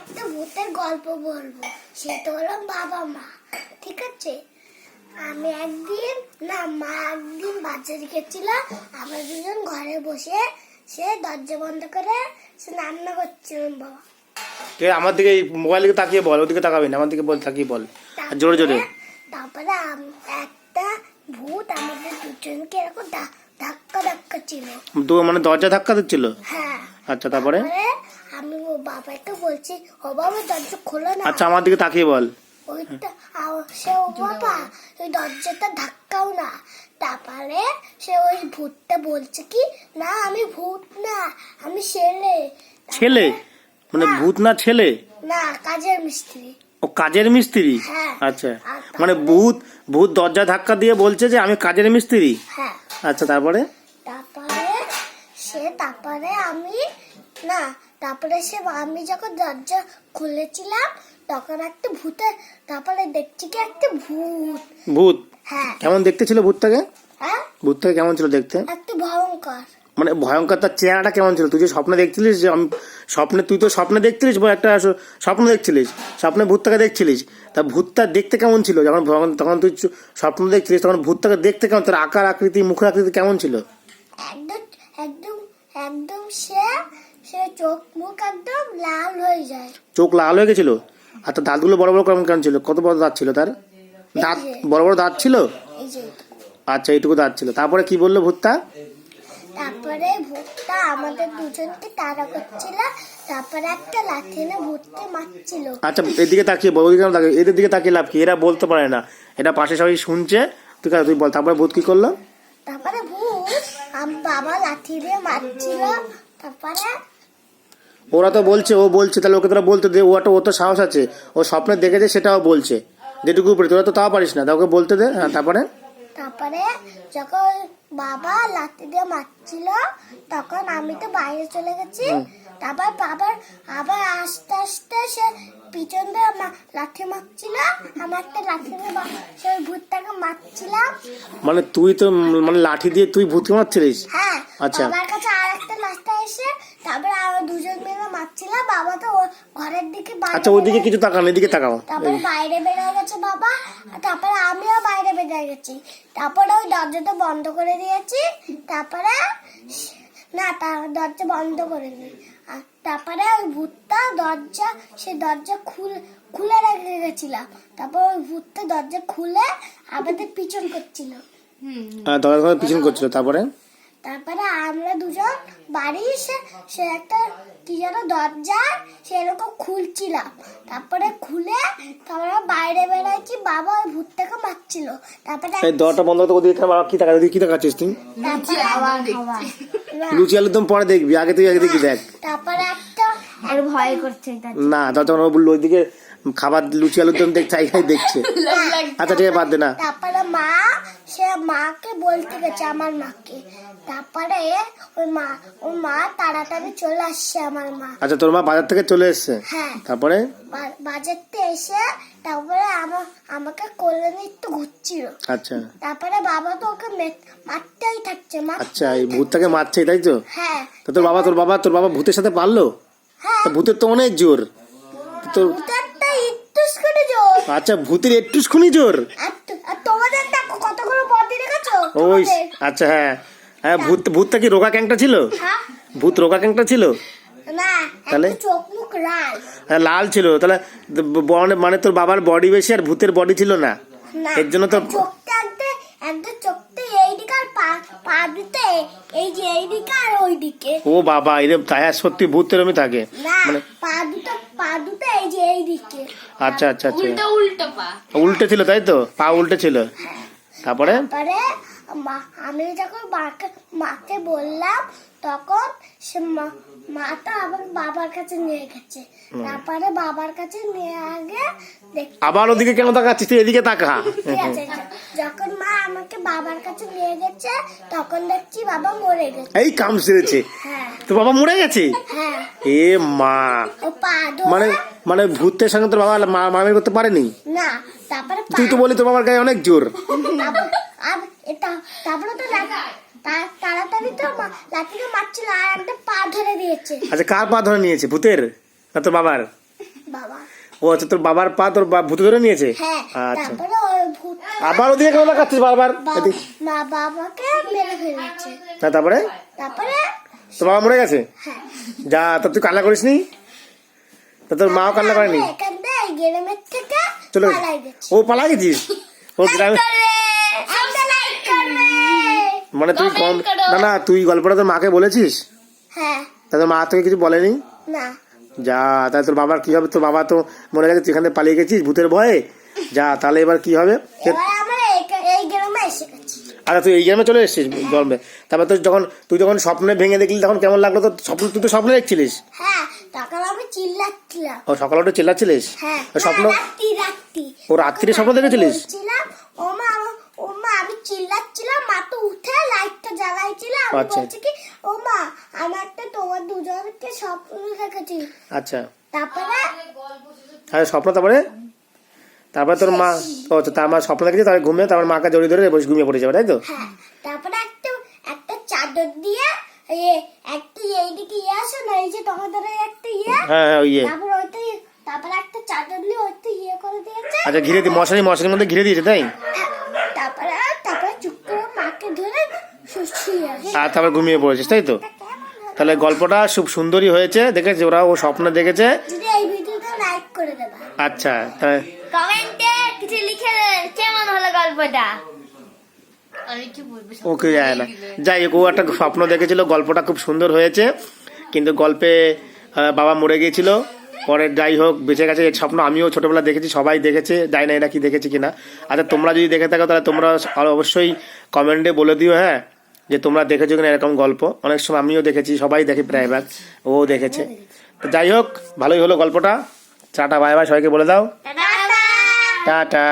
একটা ভূতের গল্প বলব। সেটা হলো বাবা মা ঠিক আছে? আমি একদিন না মা একদিন বাজারে গেছিল আমরা দুজন ঘরে বসে সে দরজা বন্ধ করে সে রান্না করছিলাম বাবা। আমার দিকে মোবাইল দিকে তাকিয়ে বল ওদিকে তাকাবি না আমার দিকে বল তাকিয়ে বল। আর জোরে জোরে। তারপরে- একটা ভূত আমাদের দুজনকে এরকম ধাক্কা ধাক্কা ছিল। তো মানে দরজা ধাক্কা দিচ্ছিল? হ্যাঁ। আচ্ছা তারপরে বাবাকে বলছি ও বাবা দরজা খোলো না। আচ্ছা আমার দিকে তাকিয়ে বল। ওইটা সে ও বাবা ওই দরজাটা ধাক্কাও না। তারপরে সে ওই ভূতটা বলছে কি না আমি ভূত না আমি ছেলে। ছেলে? মানে ভূত না ছেলে? না কাজের মিস্ত্রি। ও কাজের মিস্ত্রি? হ্যাঁ। আচ্ছা। মানে ভূত ভূত দরজা ধাক্কা দিয়ে বলছে যে আমি কাজের মিস্ত্রি? হ্যাঁ। আচ্ছা তারপরে? তারপরে সে তারপরে আমি না তারপরে সে আমি যখন দরজা খুলেছিলাম তখন একটা ভূতে তারপরে দেখছি কি একটা ভূত। ভূত? হ্যাঁ। কেমন দেখতে ছিল ভূতটাকে? হ্যাঁ? ভূতটাকে কেমন ছিল দেখতে? একটা ভয়ঙ্কর। মানে ভয়ঙ্কর তার চেহারাটা কেমন ছিল? তুই যে স্বপ্নে দেখছিলিস যে আমি স্বপ্নে তুই তো স্বপ্নে দেখছিলিস বা একটা স্বপ্ন দেখছিলিস স্বপ্নে ভূতটাকে দেখছিলিস। তা ভূতটা দেখতে কেমন ছিল? যখন তখন তুই স্বপ্ন দেখছিলিস তখন ভূতটাকে দেখতে কেমন? তার আকার আকৃতি মুখের আকৃতি কেমন ছিল? একদম একদম একদম সে সে চোখ মুখ একদম লাল হয়ে যায়। চোখ লাল হয়ে গেছিল? আর তার দাঁতগুলো বড় বড় কেমন কেমন ছিল? কত বড় দাঁত ছিল তার? দাঁত বড় বড় দাঁত ছিল? আচ্ছা এইটুকু দাঁত ছিল। তারপরে কি বলল ভূতটা? তারপরে ভূতটা আমাদের দুজনকে তাড়া করছিল তারপরে একটা লাঠি এনে ভূতকে মারছিল। আচ্ছা এদিকে তাকিয়ে বল ওইদিকে তাকিয়ে? এদের দিকে তাকিয়ে লাভ কি? এরা বলতে পারে না। এটা পাশে সবাই শুনছে। তুই তুই বল তারপরে ভূত কি করল? তারপরে ভূত আম বাবা লাঠি দিয়ে মারছিল। তারপরে ওরা তো বলছে ও বলছে তাহলে ওকে তোরা বলতে দে ও একটা ও তো সাহস আছে। ও স্বপ্নে দেখেছে সেটাও বলছে। যেটুকু উপরে তোরা তো তাও পারিস না তা ওকে বলতে দে হ্যাঁ তারপরে? তারপরে যখন বাবা লাঠি দিয়ে মারছিল তখন আমি তো বাইরে চলে গেছি। তারপর বাবার আবার আস্তে আস্তে সে পিছন দিয়ে লাঠি মারছিল। আমার একটা লাঠি দিয়ে সেই ভূতটাকে মারছিলাম। মানে তুই তো মানে লাঠি দিয়ে তুই ভূতকে মারছিলিস? হ্যাঁ আচ্ছা। বাবার কাছে আর একটা লাঠি এসে তারপরে আমরা দুজন মিলে মারছিলাম বাবা তো ঘরের দিকে বাইরে আচ্ছা ওইদিকে কিছু তাকান এদিকে তাকাও। তারপরে বাইরে বেরিয়ে গেছে বাবা তারপরে আমিও বাইরে বেরিয়ে গেছি। তারপরে ওই দরজাটা বন্ধ করে দিয়েছি তারপরে না তার দরজা বন্ধ করে দিই। আর তারপরে ওই ভূতটা দরজা সে দরজা খুলে খুলে রেখে গেছিলাম তারপর ওই ভূতটা দরজা খুলে আমাদের পিছন করছিল। হ্যাঁ দরজা পিছন করছিল তারপরে? তারপরে আমরা দুজন বাড়ি এসে সে একটা কি যেন দরজা সেরকম খুলছিলাম। তারপরে খুলে তারপরে বাইরে বেরোচ্ছি বাবা ওই ভূতটাকে মারছিল। তারপরে এই দরটা বন্ধ করতে ওদিকে বাবা কি তাকা কি তাকাচ্ছিস তুই? লুচি আলুর দম পরে দেখবি আগে তুই আগে দেখবি দেখ। তারপরে একটা আর ভয় করছে না যখন ও বলল ওইদিকে খাবার লুচি আলুর দম দেখছে এখানে দেখছে। আচ্ছা ঠিক আছে বাদ দে না। তারপরে মা মাকে বলতে গেছে আমার মাকে। তারপরে ওই মা ওই মা তাড়াতাড়ি চলে আসছে আমার মা। আচ্ছা তোর মা বাজার থেকে চলে এসছে? হ্যাঁ। তারপরে? বা- থেকে এসে তারপরে আমার আমাকে কোলে নিয়ে একটু ঘুরছিল। আচ্ছা। তারপরে বাবা তো ওকে মারতেই থাকছে আচ্ছা এই ভূতটাকে মারছে তাই তো? হ্যাঁ। তো তোর বাবা তোর বাবা তোর বাবা ভূতের সাথে পারল? হ্যাঁ। ভূতের তো অনেক জোর। একটু জোর। আচ্ছা ভূতের একটুখানি জোর আর তো- আর তোমাদের দেখো কতগুলো বডি রেখেছো ওই আচ্ছা হ্যাঁ। হ্যাঁ ভূত ভূতটা কি রোগা ক্যাংটা ছিল? হ্যাঁ। ভূত রোগা ক্যাংটা ছিল? তাহলে? হ্যাঁ, লাল ছিল। তাহলে মানে তোর বাবার বডি বেশি আর ভূতের বডি ছিল না? এর জন্য তো আর চোখটা একদম একদম চোখটা এইদিকে আর পা পা দিতে এই যে এইদিকে আর ওইদিকে। ও বাবা এরকম তাই আর সত্যি ভূত এরমই থাকে মানে পা দুটো পা দুটো এই যে এইদিকে। আচ্ছা আচ্ছা আচ্ছা। উল্টো ছিল তাই তো? পা উল্টে ছিল। তারপরে? তারপরে আমি যখন মাকে মাকে বললাম তখন সে মা- মাটা আবার বাবার কাছে নিয়ে গেছে। তারপরে বাবার কাছে নিয়ে আগে আবার ওদিকে কেন তাকাচ্ছিস? তুই এদিকে তাকা। যখন মা আমাকে বাবার কাছে নিয়ে গেছে তখন দেখছি বাবা মরে গেছে। এই কাম সেরেছে। হ্যাঁ। তোর বাবা মরে গেছে? হ্যাঁ। এ মা। মানে মানে ভূতের সঙ্গে তোর বাবা মা- মারামারি করতে পারেনি? না তারপরে তুই তো বলি তোর বাবার গায়ে অনেক জোর। এটা তারপরে তো তাড়াতাড়ি তো লাঠিকে মারছিল আর একটা পা ধরে দিয়েছে। আচ্ছা কার পা ধরে নিয়েছে? ভূতের? না তোর বাবার? বাবা। ও আচ্ছা তোর বাবার পা তোর ভূতে ধরে নিয়েছে? হ্যাঁ আচ্ছা। তারপরে ওই ভূত আবার ওদিকে কেমন দেখাচ্ছিস বারবার? মা বাবাকে মেরে ফেলেছে। তারপরে? তারপরে তোর বাবা মরে গেছে? হ্যাঁ। যা তা তুই কান্না করিস নি তা তোর মাও কান্না করেনি? চলো ও পালা গেছিস? ও গ্রামে মানে তুই কম না না তুই গল্পটা তোর মাকে বলেছিস? হ্যাঁ। তা তোর মা তোকে কিছু বলেনি? না। যা তাহলে তোর বাবার কি হবে? তোর বাবা তো মনে গেছে তুই এখানে পালিয়ে গেছিস ভূতের ভয়ে? যা তাহলে এবার কি হবে? আরে তুই এই গ্রামে চলে এসেছিস গল্পে তারপর তুই যখন তুই যখন স্বপ্নে ভেঙে দেখলি তখন কেমন লাগল তোর স্বপ্ন? তুই তো স্বপ্নে দেখছিলিস? হ্যাঁ তখন আমি চিল্লাচ্ছিলাম। ও সকালে উঠে চিল্লাচ্ছিলিস? হ্যাঁ স্বপ্ন রাত্রি রাত্রি। ও রাত্রিরে স্বপ্ন দেখেছিলিস? ও মা আমা- চিল্লাচ্ছিলাম মা তো উঠে লাইটটা জ্বালাইছিল। আমি আচ্ছা। বলছি কি ও মা আমার একটা তোমার দুজনকে স্বপ্ন দেখেছি। আচ্ছা। তারপরে আর স্বপ্ন তারপরে? তারপরে তোর মা ও তো তার মা স্বপ্ন দেখেছি তারপরে ঘুমিয়ে তারপর মাকে জড়িয়ে ধরে বসে ঘুমিয়ে পড়ে যাবে তাই তো? হ্যাঁ তারপরে একটা একটা চাদর দিয়ে এ একটা এইদিকে ইয়ে আসে না এই যে তোমাদের একটা ইয়ে? হ্যাঁ হ্যাঁ ওই ইয়ে। তারপর ওইটা তারপরে একটা চাদর দিয়ে ওইটা ইয়ে করে দিয়েছে। আচ্ছা ঘিরে দিয়ে মশারি মশারির মধ্যে ঘিরে দিয়েছে তাই তারপরে তারপরে চুপ করে মাকে ধরে শুয়ে আছে আর তারপর ঘুমিয়ে পড়েছিস তাই তো? তাহলে গল্পটা খুব সুন্দরই হয়েছে দেখেছি ওরা ও স্বপ্ন দেখেছে। আচ্ছা তা- কমেন্টে কিছু লিখে কেমন হলো গল্পটা? ওকে যায় না। যাই হোক ও একটা স্বপ্ন দেখেছিল গল্পটা খুব সুন্দর হয়েছে কিন্তু গল্পে বাবা মরে গিয়েছিল। পরে যাই হোক বেঁচে গেছে এই স্বপ্ন আমিও ছোটবেলা দেখেছি সবাই দেখেছে যাই না এরা কি দেখেছি কিনা। আচ্ছা তোমরা যদি দেখে থাকো তাহলে তোমরা অবশ্যই কমেন্টে বলে দিও হ্যাঁ? যে তোমরা দেখেছ কিনা এরকম গল্প। অনেক সময় আমিও দেখেছি সবাই দেখে প্রায়ভাগ ও দেখেছে। তো যাই হোক ভালোই হলো গল্পটা। চাটা বাই বাই সবাইকে বলে দাও। টাটা। টাটা।